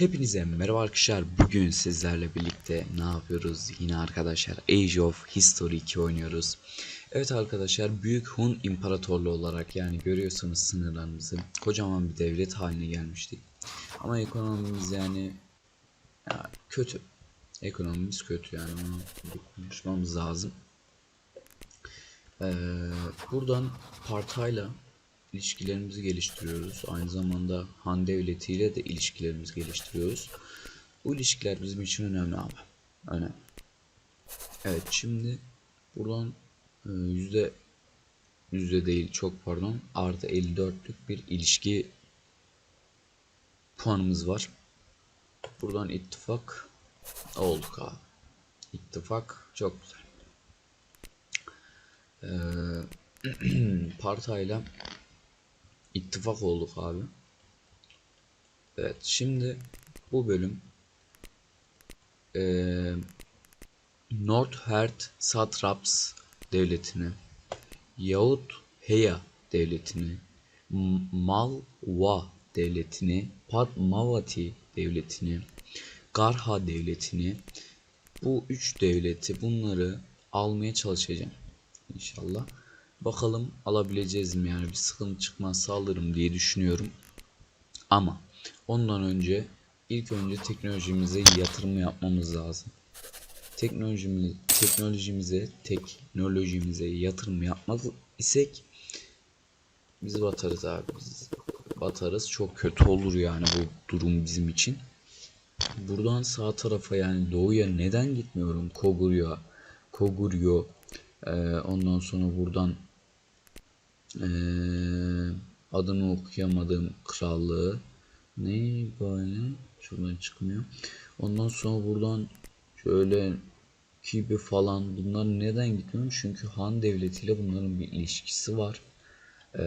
Hepinize merhaba arkadaşlar. Bugün sizlerle birlikte ne yapıyoruz? Yine arkadaşlar Age of History 2 oynuyoruz. Evet arkadaşlar Büyük Hun İmparatorluğu olarak yani görüyorsunuz sınırlarımızı kocaman bir devlet haline gelmiştik. Ama ekonomimiz yani ya, kötü. Ekonomimiz kötü yani onu konuşmamız lazım. Ee, buradan partayla ilişkilerimizi geliştiriyoruz. Aynı zamanda Han Devleti ile de ilişkilerimizi geliştiriyoruz. Bu ilişkiler bizim için önemli abi. Önemli. Evet şimdi buradan e, yüzde yüzde değil çok pardon artı 54'lük bir ilişki puanımız var. Buradan ittifak olduk abi. İttifak çok güzel. Ee, partayla ittifak olduk abi. Evet şimdi bu bölüm eee Nordhert Satraps devletini yahut Heya devletini Malwa devletini Padmavati devletini Garha devletini bu üç devleti bunları almaya çalışacağım inşallah. Bakalım alabileceğiz mi yani bir sıkıntı çıkmazsa alırım diye düşünüyorum. Ama ondan önce ilk önce teknolojimize yatırım yapmamız lazım. Teknolojimiz, teknolojimize, teknolojimize yatırım yapmaz isek biz batarız abi. Biz batarız. Çok kötü olur yani bu durum bizim için. Buradan sağ tarafa yani doğuya neden gitmiyorum? Koguryo, Koguryo, ee, ondan sonra buradan ee, adını okuyamadığım krallığı ne böyle şuradan çıkmıyor. Ondan sonra buradan şöyle gibi falan bunlar neden gitmiyorum? Çünkü Han devletiyle bunların bir ilişkisi var. Ee,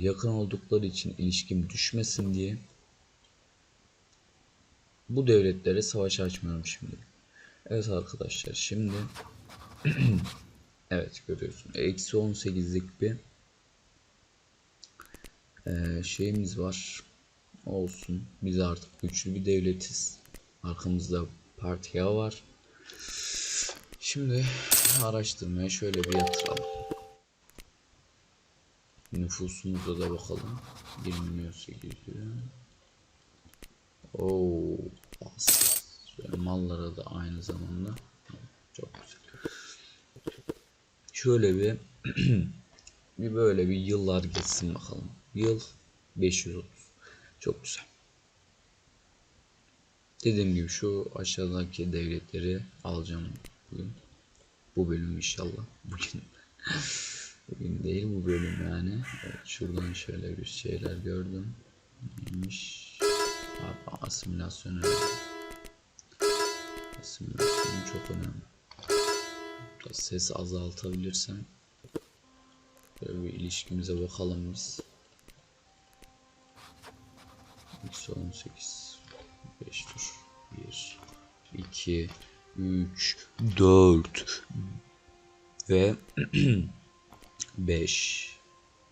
yakın oldukları için ilişkim düşmesin diye bu devletlere savaş açmıyorum şimdi. Evet arkadaşlar şimdi evet görüyorsun. Eksi 18'lik bir ee, şeyimiz var. Olsun. Biz artık güçlü bir devletiz. Arkamızda partiya var. Şimdi araştırmaya şöyle bir yatıralım. Nüfusumuza da bakalım. 1 milyon 800. Oo, mallara da aynı zamanda. Çok güzel. Şöyle bir bir böyle bir yıllar geçsin bakalım. Yıl 530. Çok güzel. Dediğim gibi şu aşağıdaki devletleri alacağım bugün. Bu bölüm inşallah. Bugün bugün değil bu bölüm yani. Evet, şuradan şöyle bir şeyler gördüm. Neymiş? Abi, asimilasyon. Asimilasyon çok önemli. Biraz ses azaltabilirsem. Böyle bir ilişkimize bakalım biz. Eksi 18 5 tur 1 2 3 4 ve 5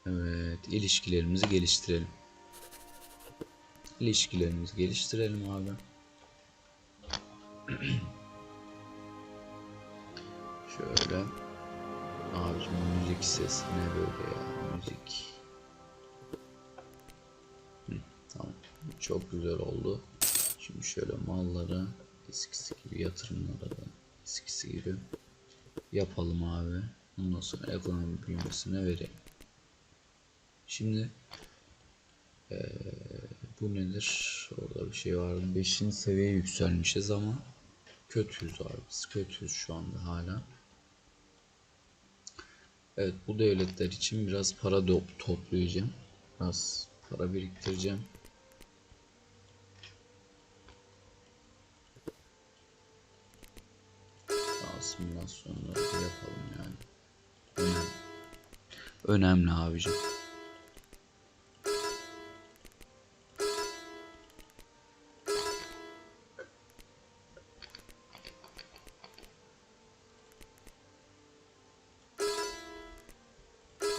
Evet ilişkilerimizi geliştirelim. İlişkilerimizi geliştirelim abi. Şöyle Abicim müzik sesi ne böyle ya müzik. Çok güzel oldu. Şimdi şöyle malları eskisi gibi yatırımları da eskisi gibi yapalım abi. Ondan sonra ekonomi büyümesine verelim. Şimdi ee, bu nedir? Orada bir şey vardı. 5. seviyeye yükselmişiz ama kötüyüz abi. Biz kötüyüz şu anda hala. Evet bu devletler için biraz para toplayacağım. Biraz para biriktireceğim. Asimilasyonları da yapalım yani. Önemli. Önemli abicim.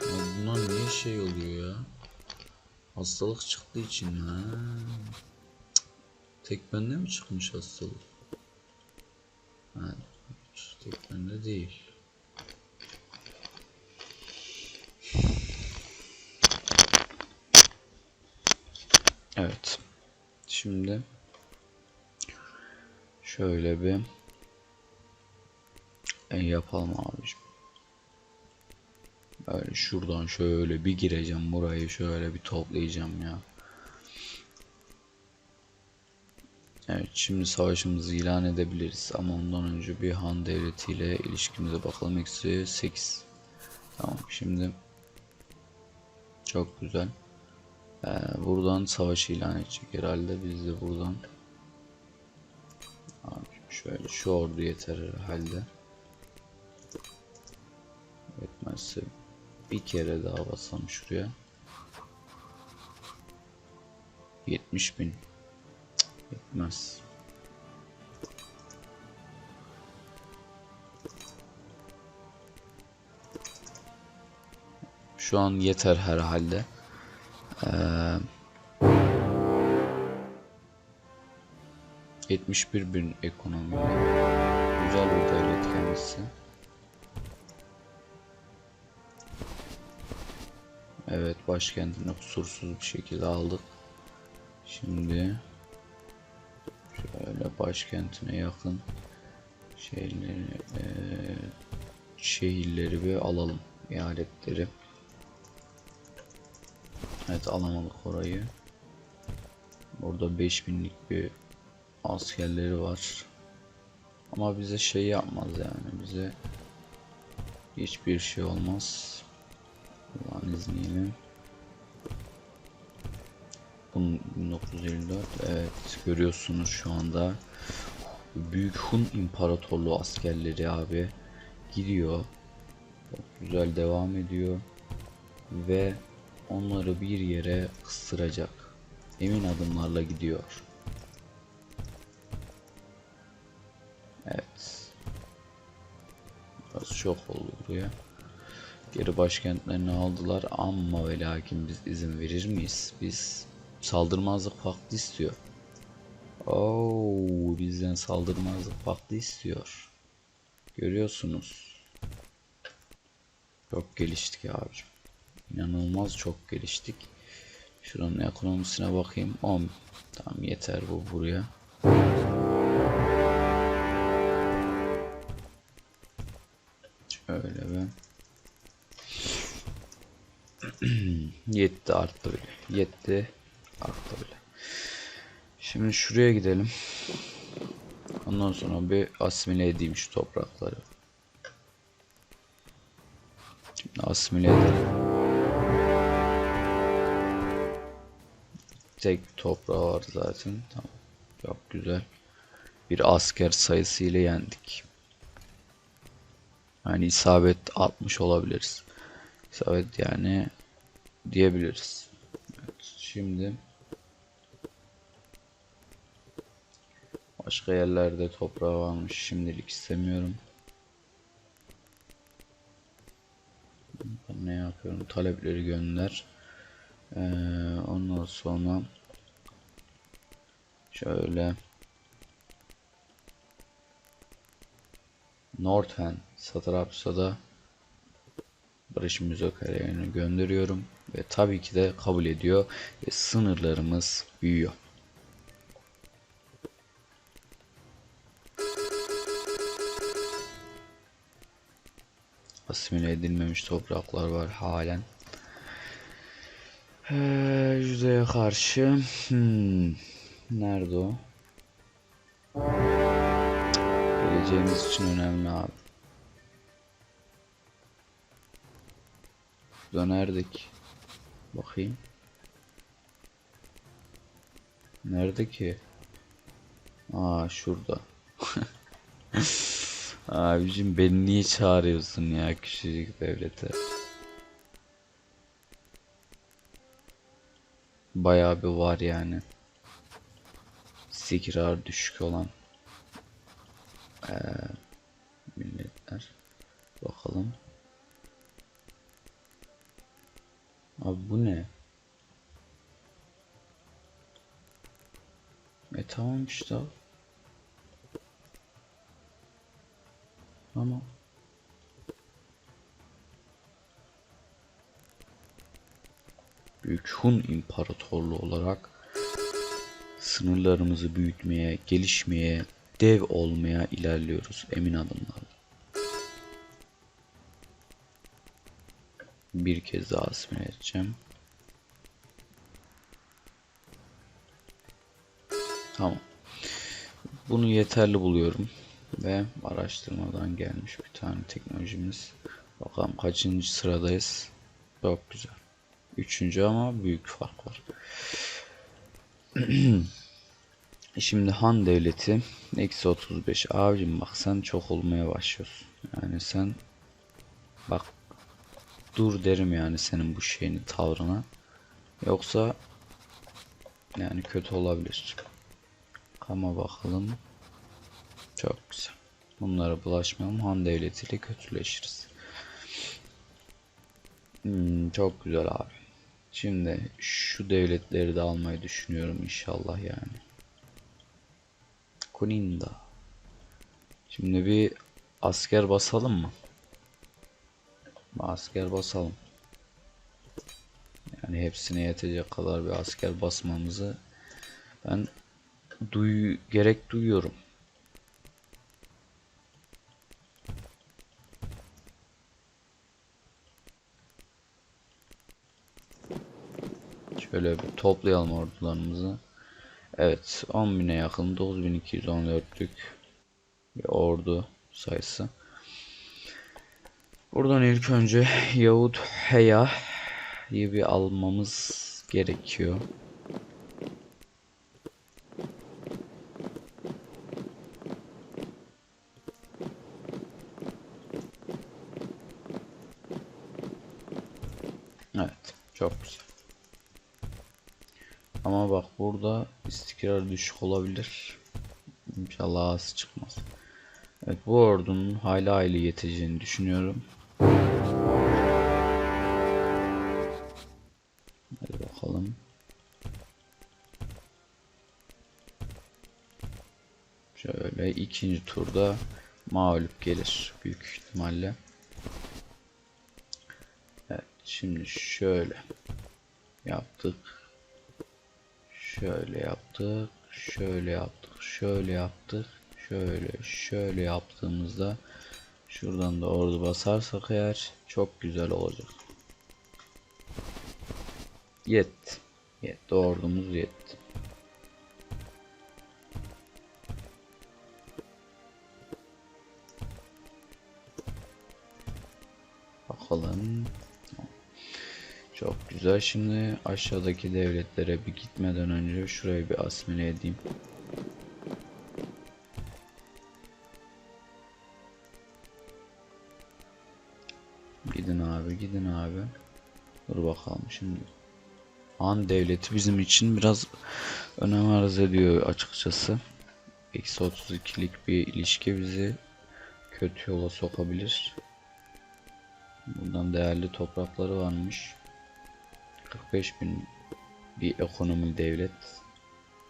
Bunlar niye şey oluyor ya? Hastalık çıktığı için ha. Tek bende mi çıkmış hastalık? Ha, tek bende değil. Evet. Şimdi şöyle bir yapalım abiciğim. Böyle şuradan şöyle bir gireceğim burayı şöyle bir toplayacağım ya. Evet şimdi savaşımızı ilan edebiliriz ama ondan önce bir Han devleti ile ilişkimize bakalım. Eksi 8. Tamam şimdi çok güzel. Ee, buradan savaş ilan edecek herhalde. Biz de buradan Abi şöyle şu ordu yeter herhalde. Yetmezse bir kere daha basalım şuraya. 70 bin. Cık, Yetmez. Şu an yeter herhalde. Ee, 71 bin ekonomi. Güzel bir devlet kendisi. Evet başkentini kusursuz bir şekilde aldık. Şimdi başkentine yakın şeyleri eee, şehirleri bir alalım eyaletleri. Evet alamadık orayı. Burada 5000'lik bir askerleri var. Ama bize şey yapmaz yani bize hiçbir şey olmaz. Allah'ın izniyle. Bunun 1954 evet görüyorsunuz şu anda Büyük Hun İmparatorluğu askerleri abi gidiyor. Çok güzel devam ediyor ve onları bir yere kıstıracak. Emin adımlarla gidiyor. Evet. Biraz şok oldu buraya. Geri başkentlerini aldılar ama ve lakin biz izin verir miyiz? Biz saldırmazlık paktı istiyor. Oo, bizden saldırmazlık paktı istiyor. Görüyorsunuz. Çok geliştik abicim. İnanılmaz çok geliştik. Şuranın ekonomisine bakayım. 10. Tamam yeter bu buraya. Şöyle ben. Yetti arttı bile. Yetti arttı bile. Şimdi şuraya gidelim. Ondan sonra bir asimile edeyim şu toprakları. Şimdi asimile edelim. Tek toprağı var zaten. Tamam. Çok güzel. Bir asker sayısı ile yendik. Yani isabet 60 olabiliriz. İsabet yani diyebiliriz. Evet, şimdi başka yerlerde toprağı varmış. Şimdilik istemiyorum. Ne yapıyorum? Talepleri gönder. Ee, ondan sonra şöyle Northen Satrapsa'da Barış müzakerelerini gönderiyorum ve tabii ki de kabul ediyor ve sınırlarımız büyüyor. Asimile edilmemiş topraklar var halen. Ee, karşı hmm, nerede o? Geleceğimiz için önemli abi. Dönerdik. Bakayım. Nerede ki? Aa şurada. Abicim beni niye çağırıyorsun ya küçücük devlete? Bayağı bir var yani. İstikrar düşük olan. Ee, milletler. Bakalım. Abi bu ne? E tamam işte. Tamam. Büyük Hun İmparatorluğu olarak sınırlarımızı büyütmeye, gelişmeye, dev olmaya ilerliyoruz emin adımlarla. Bir kez daha asimile edeceğim. Tamam. Bunu yeterli buluyorum. Ve araştırmadan gelmiş bir tane teknolojimiz. Bakalım kaçıncı sıradayız. Çok güzel. Üçüncü ama büyük fark var. Şimdi Han Devleti eksi 35. Abicim bak sen çok olmaya başlıyorsun. Yani sen bak dur derim yani senin bu şeyini tavrına. Yoksa yani kötü olabilir. Ama bakalım. Çok güzel. Bunlara bulaşmayalım. Han devletiyle kötüleşiriz. Hmm, çok güzel abi. Şimdi şu devletleri de almayı düşünüyorum inşallah yani. Kuninda. Şimdi bir asker basalım mı? Asker basalım. Yani hepsine yetecek kadar bir asker basmamızı ben duy gerek duyuyorum. Şöyle bir toplayalım ordularımızı. Evet 10.000'e yakın 9214'lük bir ordu sayısı. Buradan ilk önce Yahut Heya'yı bir almamız gerekiyor. Evet, çok güzel. Ama bak burada istikrar düşük olabilir. İnşallah az çıkmaz. Evet bu ordunun hayli hayli yeteceğini düşünüyorum. Hadi bakalım. Şöyle ikinci turda mağlup gelir büyük ihtimalle. Evet şimdi şöyle yaptık. Şöyle yaptık. Şöyle yaptık. Şöyle yaptık. Şöyle şöyle yaptığımızda şuradan da ordu basarsak eğer çok güzel olacak. Yetti. Yetti ordumuz yetti. Güzel. Şimdi aşağıdaki devletlere bir gitmeden önce şurayı bir asimile edeyim. Gidin abi, gidin abi. Dur bakalım şimdi. Han devleti bizim için biraz önem arz ediyor açıkçası. Eksi 32'lik bir ilişki bizi kötü yola sokabilir. Buradan değerli toprakları varmış. 45 bin bir ekonomi devlet.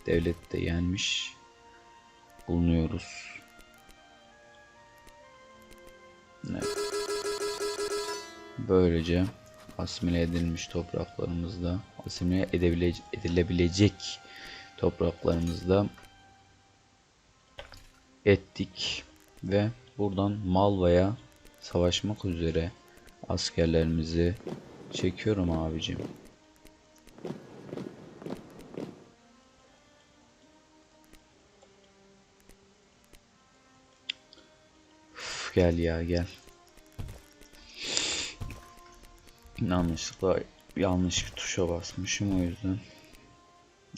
Devlet de yenmiş bulunuyoruz. Evet. Böylece asimile edilmiş topraklarımızda asimile edilebilecek topraklarımızda ettik ve buradan Malva'ya savaşmak üzere askerlerimizi çekiyorum abicim. Gel ya gel. Yanlışlıkla yanlış bir tuşa basmışım o yüzden.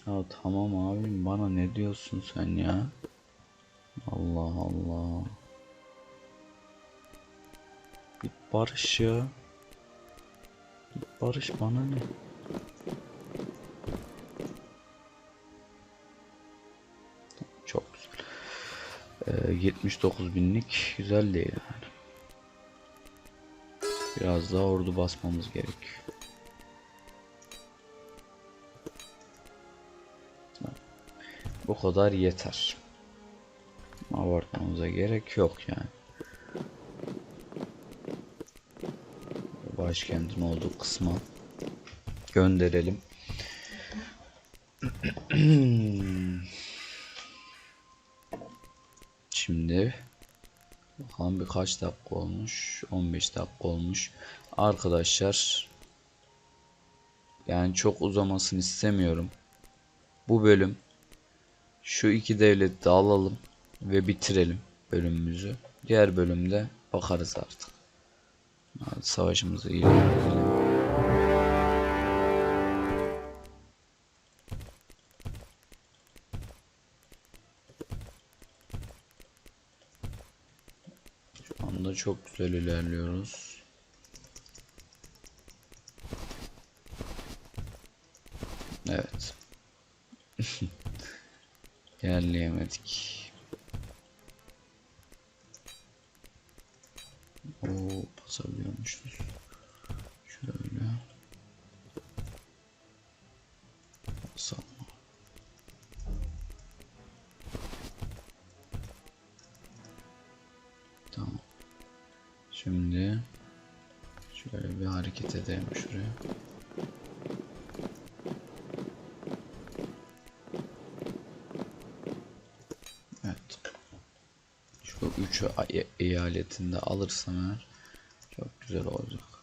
Ya tamam abim bana ne diyorsun sen ya? Allah Allah. Git barış ya. Git barış bana ne? Ee, 79 binlik güzel değil yani. Biraz daha ordu basmamız gerekiyor. Bu kadar yeter. Abartmamıza gerek yok yani. Başkentin olduğu kısma gönderelim. Şimdi bakalım birkaç dakika olmuş. 15 dakika olmuş. Arkadaşlar yani çok uzamasını istemiyorum. Bu bölüm şu iki devleti de alalım ve bitirelim bölümümüzü. Diğer bölümde bakarız artık. Hadi savaşımızı ilerleyelim. Çok güzel ilerliyoruz. Evet. İlerleyemedik. Oo, basabiliyormuşuz. Şimdi şöyle bir hareket edelim şuraya. Evet. Şu üç ay- eyaletinde alırsam eğer çok güzel olacak.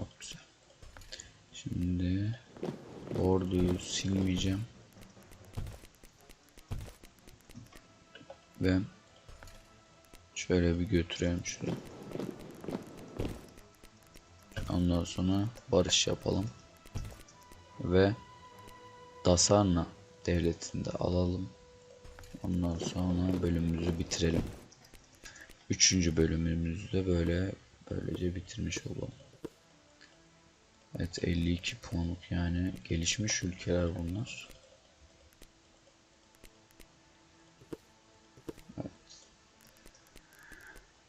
Çok güzel. Şimdi orduyu silmeyeceğim. Ve şöyle bir götürelim şunu. Ondan sonra barış yapalım. Ve Dasarna devletinde alalım. Ondan sonra bölümümüzü bitirelim. Üçüncü bölümümüzü de böyle böylece bitirmiş olalım. Evet 52 puanlık yani gelişmiş ülkeler bunlar.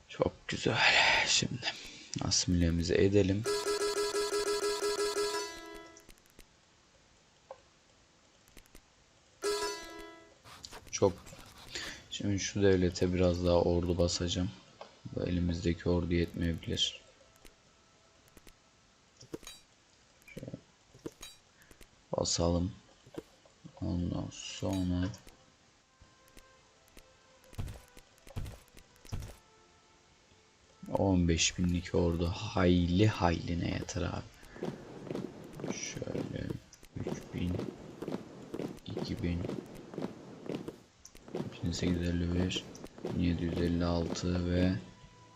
Çok güzel. Şimdi asimilemizi edelim. Çok Şimdi şu devlete biraz daha ordu basacağım. Bu elimizdeki ordu yetmeyebilir. Basalım. Ondan sonra On beş binlik ordu hayli hayline yeter abi. Şöyle 3000 2000 1851 1756 ve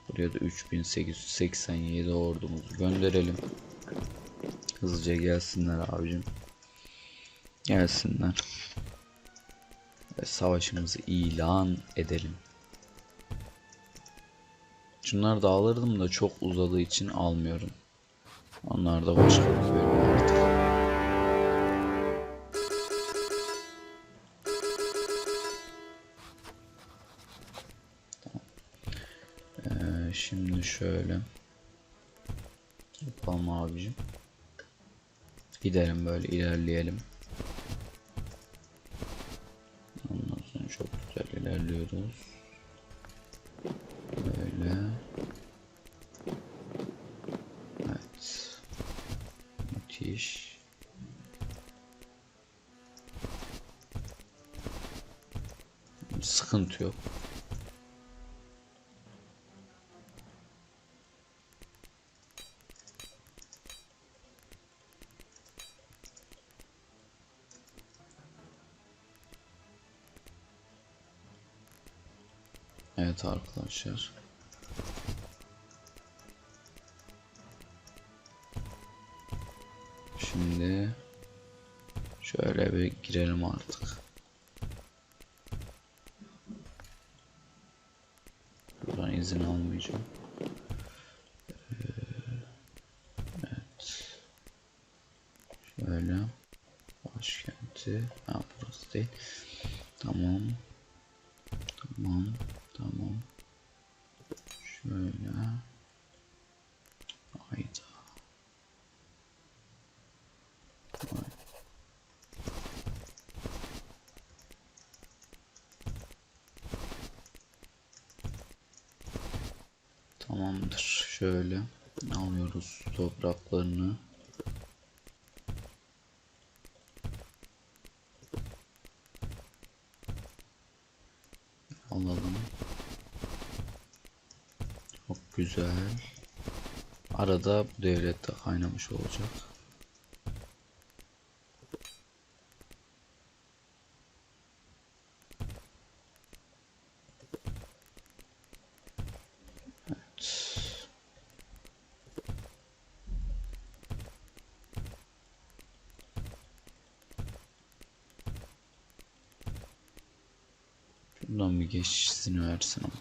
buraya da 3887 ordumuzu gönderelim. Hızlıca gelsinler abicim. Gelsinler. Ve savaşımızı ilan edelim. Şunları da alırdım da çok uzadığı için almıyorum. Onlar da başka bir bölüm artık. Ee, şimdi şöyle yapalım abicim. Gidelim böyle ilerleyelim. İlerliyoruz. Böyle. Evet. Müthiş. Sıkıntı yok. Arkadaşlar. Şimdi şöyle bir girelim artık. Buradan izin almayacağım. Ee, Evet. Şöyle başkenti. Ha, değil. Tamam. Tamam. Tamam. Şöyle. Hayda. Vay. Tamamdır. Şöyle alıyoruz topraklarını. Alalım. Çok güzel. Arada bu devlet de kaynamış olacak. Evet. Şuradan geçişini versin ama.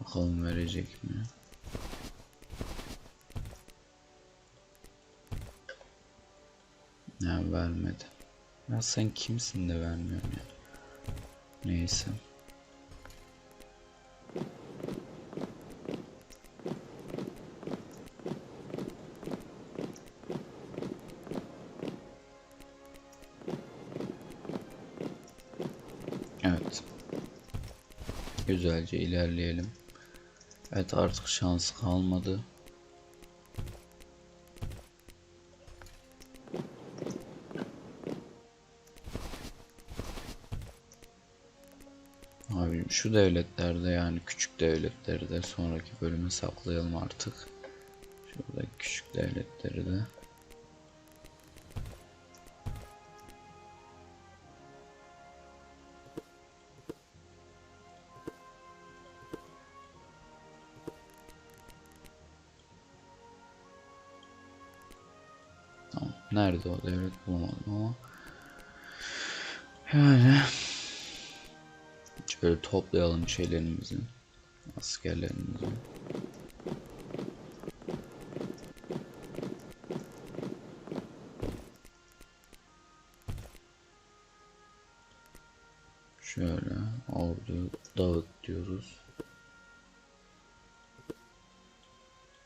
Bakalım verecek mi? Ne vermedi. Ya sen kimsin de vermiyorsun ya. Neyse. Güzelce ilerleyelim. Evet artık şans kalmadı. Abi şu devletlerde yani küçük devletleri de sonraki bölüme saklayalım artık. Şurada küçük devletleri de. Nerede o devlet bulamadım ama. Yani şöyle toplayalım şeylerimizi. Askerlerimizi. Şöyle ordu dağıt diyoruz.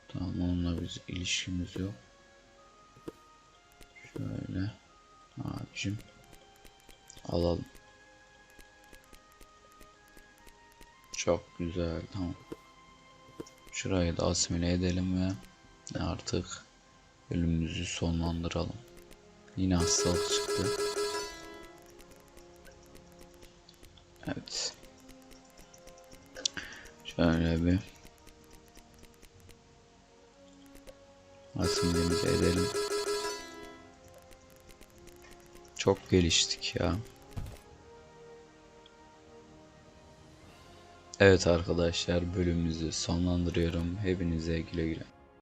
Tamam onunla biz ilişkimiz yok. Şöyle abicim alalım. Çok güzel tamam. Şurayı da asimile edelim ve artık bölümümüzü sonlandıralım. Yine hastalık çıktı. Evet. Şöyle bir asimilemizi edelim. Çok geliştik ya. Evet arkadaşlar bölümümüzü sonlandırıyorum. Hepinize güle güle.